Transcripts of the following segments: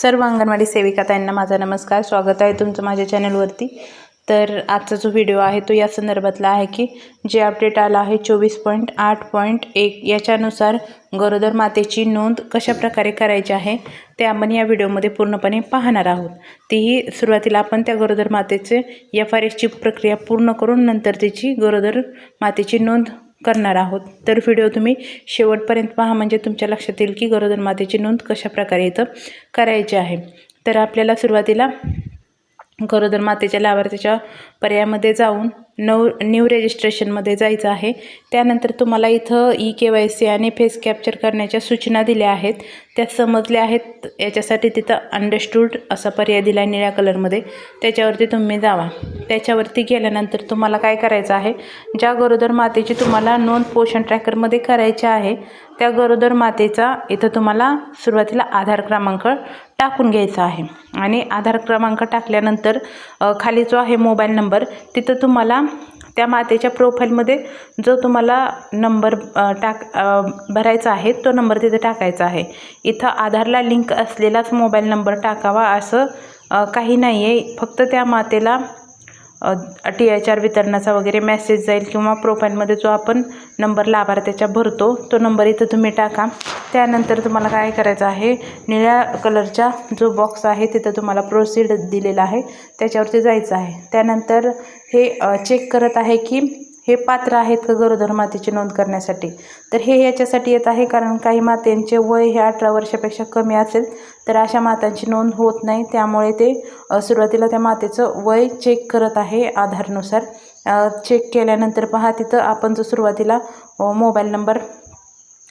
सर्व अंगणवाडी सेविका ताईंना माझा नमस्कार. स्वागत आहे तुमचं माझ्या चॅनलवरती. तर आजचा जो व्हिडिओ आहे तो या संदर्भातला आहे की जे अपडेट आला आहे चोवीस पॉईंट आठ पॉईंट एक याच्यानुसार गरोदर मातेची नोंद कशाप्रकारे करायची आहे ते आपण या व्हिडिओमध्ये पूर्णपणे पाहणार आहोत. तीही सुरुवातीला आपण त्या गरोदर मातेचे एफ आर एसची प्रक्रिया पूर्ण करून नंतर त्याची गरोदर मातेची नोंद करणार आहोत. तर व्हिडिओ तुम्ही शेवटपर्यंत पहा. म्हणजे तुमच्या लक्षात येईल की गरोदर मातेची नोंद कशाप्रकारे इथं करायची आहे. तर आपल्याला सुरुवातीला गरोदर मातेच्या लाभार्थीच्या पर्यायामध्ये जाऊन नऊ न्यू रजिस्ट्रेशनमध्ये जायचं आहे. त्यानंतर तुम्हाला इथं ई के वाय सी आणि फेस कॅप्चर करण्याच्या सूचना दिल्या आहेत. त्या समजल्या आहेत. याच्यासाठी तिथं अंडरस्टूड असा पर्याय दिला आहे निळ्या कलरमध्ये त्याच्यावरती तुम्ही जावा. त्याच्यावरती गेल्यानंतर तुम्हाला काय करायचं आहे? ज्या गरोदर मातेची तुम्हाला नोंद पोषण ट्रॅकरमध्ये करायची आहे त्या गरोदर मातेचा इथं तुम्हाला सुरुवातीला आधार क्रमांक टाकून घ्यायचा आहे. आणि आधार क्रमांक टाकल्यानंतर खाली जो आहे मोबाईल नंबर तिथं तुम्हाला त्या मातेच्या प्रोफाईलमध्ये जो तुम्हाला नंबर टाक भरायचा आहे तो नंबर तिथे टाकायचा आहे. इथं आधारला लिंक असलेलाच मोबाईल नंबर टाकावा असं काही नाही आहे फक्त त्या मातेला टी एच आर वितरणाचा वगैरे मेसेज जाईल किंवा प्रोफाईलमध्ये जो आपण नंबर लाभार्थ्याच्या भरतो तो नंबर इथं तुम्ही टाका. त्यानंतर तुम्हाला काय करायचं आहे निळ्या कलरचा जो बॉक्स आहे तिथं तुम्हाला प्रोसीड दिलेला आहे. त्याच्यावरती जायचं आहे. त्यानंतर हे चेक करत आहे की हे पात्र आहेत का गरोदर मातेची नोंद करण्यासाठी? तर हे याच्यासाठी येत आहे कारण काही मातेंचे वय हे अठरा वर्षापेक्षा कमी असेल. तर अशा मातांची नोंद होत नाही. त्यामुळे ते सुरुवातीला त्या मातेचं वय चेक करत आहे आधारनुसार. चेक केल्यानंतर पहा तिथं आपण जो सुरुवातीला मोबाईल नंबर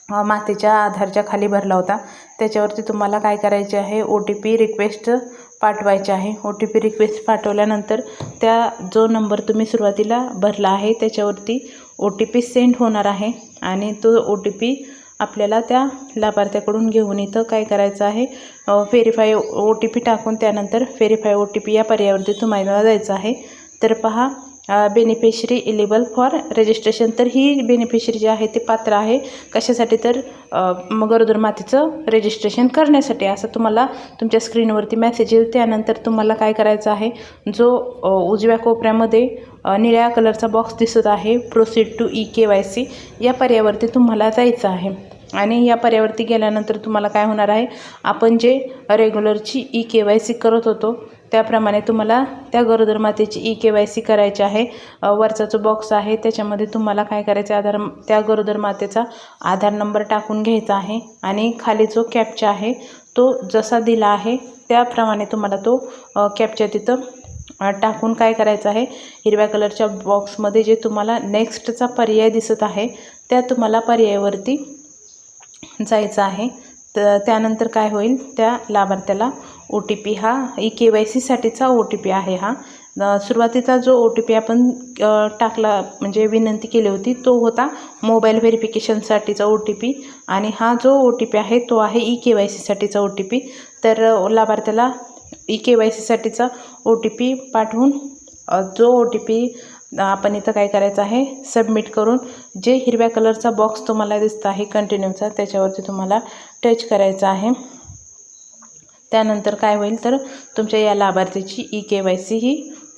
मातेच्या आधारच्या खाली भरला होता. त्याच्यावरती तुम्हाला काय करायचे आहे? ओ टी पी रिक्वेस्ट पाठवायचे आहे. ओ टी पी रिक्वेस्ट पाठवल्यानंतर त्या जो नंबर तुम्ही सुरुवातीला भरला आहे त्याच्यावरती ओ टी पी सेंड होणार आहे. आणि तो ओ टी पी आपल्याला त्या लाभार्थ्याकडून घेऊन इथं काय करायचं आहे? व्हेरीफाय ओ टी पी टाकून त्यानंतर व्हेरीफाय ओ टी पी या पर्यायावरती तुम्हाला जायचं आहे. तर पहा बेनिफिशरी इलिबल फॉर रजिस्ट्रेशन तर ही बेनिफिशरी जी आहे ते पात्र आहे. कशासाठी तर गरोदर मातेचं रजिस्ट्रेशन करण्यासाठी. असं तुम्हाला तुमच्या स्क्रीनवरती मेसेज येईल. त्यानंतर तुम्हाला काय करायचं आहे जो उजव्या कोपऱ्यामध्ये निळ्या कलरचा बॉक्स दिसत आहे proceed to E K Y C या पर्यायावरती तुम्हाला जायचं आहे. आणि या पर्यावरती गेल्यानंतर तुम्हाला काय होणार आहे आपण जे रेग्युलरची ई के वाय सी करत होतो त्याप्रमाणे तुम्हाला त्या गरोदर मातेची ई के वाय सी करायची आहे. वरचा जो बॉक्स आहे त्याच्यामध्ये तुम्हाला काय करायचं आहे? आधार त्या गरोदर मातेचा आधार नंबर टाकून घ्यायचा आहे. आणि खाली जो कॅपचा आहे तो जसा दिला आहे त्याप्रमाणे तुम्हाला तो कॅपच्या तिथं टाकून काय करायचं आहे? हिरव्या कलरच्या बॉक्समध्ये जे तुम्हाला नेक्स्टचा पर्याय दिसत आहे त्या तुम्हाला पर्यायावरती जायचं आहे. तर त्यानंतर काय होईल? त्या लाभार्थ्याला ओ टी पी हा ई के वाय सीसाठीचा ओ टी पी आहे हा. सुरुवातीचा जो ओ टी पी आपण टाकला म्हणजे विनंती केली होती तो होता मोबाईल व्हेरिफिकेशनसाठीचा ओ टी पी आणि हा जो ओ टी पी आहे तो आहे ई के वाय सीसाठीचा ओ टी पी तर लाभार्थ्याला ई के वाय सीसाठीचा ओ टी पी पाठवून जो ओ टी पी आपण इथं काय करायचं आहे सबमिट करून जे हिरव्या कलरचा बॉक्स तुम्हाला दिसत आहे कंटिन्यूचा त्याच्यावरती तुम्हाला टच करायचा आहे. त्यानंतर काय होईल तर तुमच्या या लाभार्थीची ई के वाय सी ही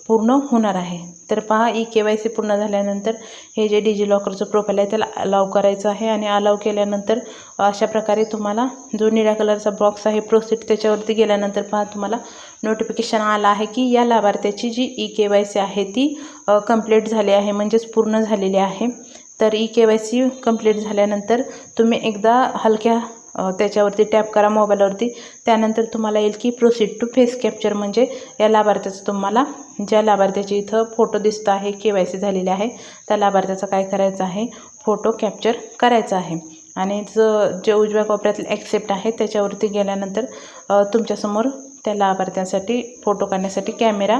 पूर्ण होणार आहे. तर पहा ई के वाय सी पूर्ण झाल्यानंतर हे जे डिजी लॉकरचं प्रोफाईल आहे त्याला अलाव करायचं आहे आणि अलाव केल्यानंतर अशा प्रकारे तुम्हाला जो निळ्या कलरचा बॉक्स आहे प्रोसीड त्याच्यावरती गेल्यानंतर पहा तुम्हाला नोटिफिकेशन आलं आहे की या लाभार्थ्याची जी ई के वाय सी आहे ती कंप्लीट झाली आहे म्हणजेच पूर्ण झालेली आहे. तर E K Y C complete झाल्यानंतर तुम्ही एकदा हलक्या त्याच्यावरती टॅप करा मोबाईलवरती. त्यानंतर तुम्हाला येईल की प्रोसीड टू फेस कॅप्चर म्हणजे या लाभार्थ्याचं तुम्हाला ज्या लाभार्थ्याची इथं फोटो दिसतो आहे के वाय सी झालेली आहे त्या लाभार्थ्याचं काय करायचं आहे? फोटो कॅप्चर करायचा आहे. आणि ज जे उजव्या कोपऱ्यातील ॲक्सेप्ट आहे त्याच्यावरती गेल्यानंतर तुमच्यासमोर त्या लाभार्थ्यांसाठी फोटो काढण्यासाठी कॅमेरा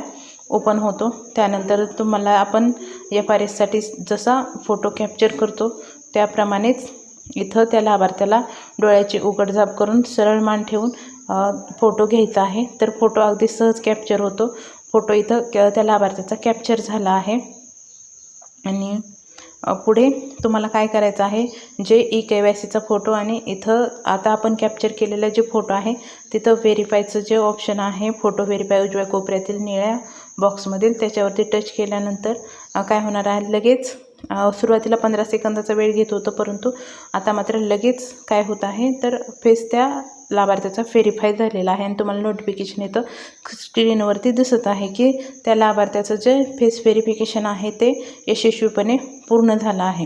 ओपन होतो. त्यानंतर तुम्हाला आपण एफ आर एससाठी जसा फोटो कॅप्चर करतो त्याप्रमाणेच इथं त्या लाभार्थ्याला डोळ्याची उघडझाप करून सरळ मान ठेवून फोटो घ्यायचा आहे. तर फोटो अगदी सहज कॅप्चर होतो. फोटो इथं क त्या लाभार्थ्याचा कॅप्चर झाला आहे. आणि पुढे तुम्हाला काय करायचं आहे? जे ई के वाय सीचा फोटो आणि इथं आता आपण कॅप्चर केलेला जे फोटो आहे तिथं व्हेरीफायचं जे ऑप्शन आहे फोटो व्हेरीफाय उजव्या कोपऱ्यातील निळ्या बॉक्समधील त्याच्यावरती टच केल्यानंतर काय होणार आहे? लगेच सुरुवातीला पंधरा सेकंदाचा वेळ घेत होतं परंतु आता मात्र लगेच काय होत आहे तर फेस त्या लाभार्थ्याचा व्हेरीफाय झालेला आहे. आणि तुम्हाला नोटिफिकेशन येतं. स्क्रीनवरती दिसत आहे की त्या लाभार्थ्याचं जे फेस व्हेरिफिकेशन आहे ते यशस्वीपणे पूर्ण झालं आहे.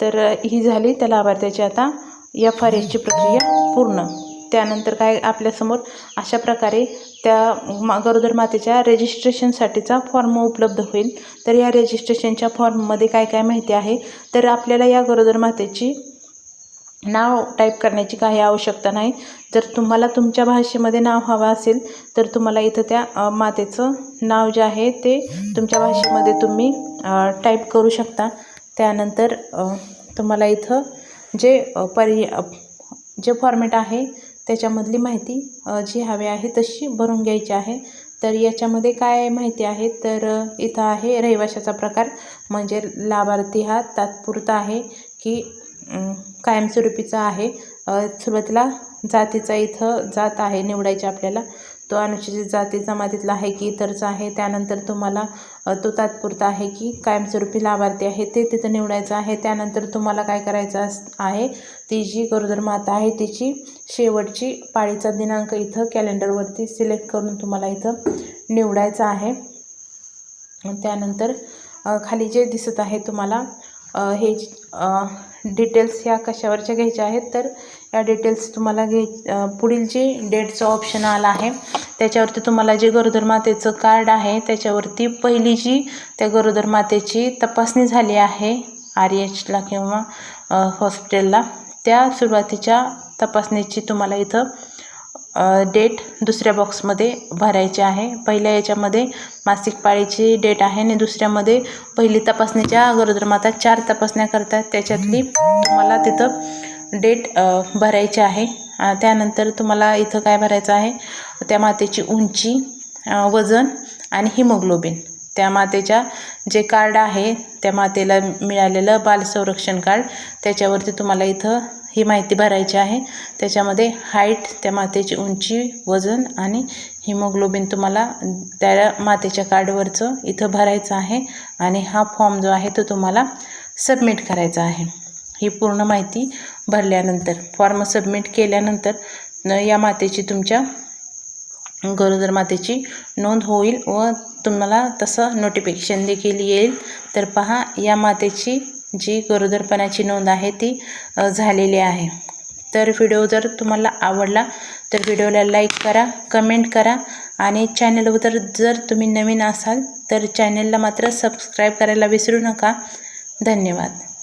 तर ही झाली त्या लाभार्थ्याची आता एफ आर एसची प्रक्रिया पूर्ण. त्यानंतर काय आपल्यासमोर अशा प्रकारे त्या मा गरोदर मातेच्या रजिस्ट्रेशनसाठीचा फॉर्म उपलब्ध होईल. तर या रजिस्ट्रेशनच्या फॉर्ममध्ये काय काय माहिती आहे? तर आपल्याला या गरोदर मातेची नाव टाईप करण्याची काही आवश्यकता नाही. जर तुम्हाला तुमच्या भाषेमध्ये नाव हवं असेल तर तुम्हाला इथं त्या मातेचं नाव जे आहे ते तुमच्या भाषेमध्ये तुम्ही टाईप करू शकता. त्यानंतर तुम्हाला इथं जे पर्य जे फॉर्मॅट आहे त्याच्यामधली माहिती जी हवी आहे तशी भरून घ्यायची आहे. तर याच्यामध्ये काय माहिती आहे? तर इथं आहे रहिवाशाचा प्रकार. म्हणजे लाभार्थी हा तात्पुरता आहे की कायमस्वरूपीचा आहे. सुरुवातीला जातीचा इथं जात आहे निवडायची आपल्याला. तो अनुसूचित जाती जमातीतला आहे की इतरचा आहे त्यानंतर तुम्हाला तो तात्पुरता आहे की कायमस्वरूपी लाभार्थी आहे ते तिथं निवडायचं आहे त्यानंतर तुम्हाला काय करायचं अस आहे ती जी गरोदर माता आहे तिची शेवटची पाळीचा दिनांक इथं कॅलेंडरवरती सिलेक्ट करून तुम्हाला इथं निवडायचं आहे. त्यानंतर खाली जे दिसत आहे तुम्हाला हे डिटेल्स ह्या कशावरच्या घ्यायच्या आहेत? तर या डिटेल्स तुम्हाला घे पुढील जे डेटचं ऑप्शन आलं आहे त्याच्यावरती तुम्हाला जे गरोदर मातेचं कार्ड आहे त्याच्यावरती पहिली जी त्या गरोदर मातेची तपासणी झाली आहे आर एचला किंवा हॉस्पिटलला त्या सुरुवातीच्या तपासणीची तुम्हाला इथं डेट दुसऱ्या बॉक्समध्ये भरायची आहे. पहिल्या याच्यामध्ये मासिक पाळीची डेट आहे आणि दुसऱ्यामध्ये पहिली तपासणीच्या अगोदर माता चार तपासण्या करतात. त्याच्यातली तुम्हाला तिथं डेट भरायची आहे. त्यानंतर तुम्हाला इथं काय भरायचं आहे? त्या मातेची उंची वजन आणि हिमोग्लोबिन. त्या मातेच्या जे कार्ड आहे त्या मातेला मिळालेलं बाल संरक्षण कार्ड त्याच्यावरती तुम्हाला इथं ही माहिती भरायची आहे. त्याच्यामध्ये हाईट त्या मातेची उंची वजन आणि हिमोग्लोबिन तुम्हाला त्या मातेच्या कार्डवरचं इथं भरायचं आहे आणि हा फॉर्म जो आहे तो तुम्हाला सबमिट करायचा आहे. ही पूर्ण माहिती भरल्यानंतर फॉर्म सबमिट केल्यानंतर या मातेची तुमच्या गरोदर मातेची नोंद होईल व तुम्हाला तसं नोटिफिकेशन देखील येईल. तर पहा या मातेची जी गरोदरपणाची नोंद आहे ती झालेली आहे. तर व्हिडिओ जर तुम्हाला आवडला तर व्हिडिओला लाईक करा कमेंट करा आणि चॅनलवर जर तुम्ही नवीन असाल तर चॅनलला मात्र सबस्क्राईब करायला विसरू नका. धन्यवाद.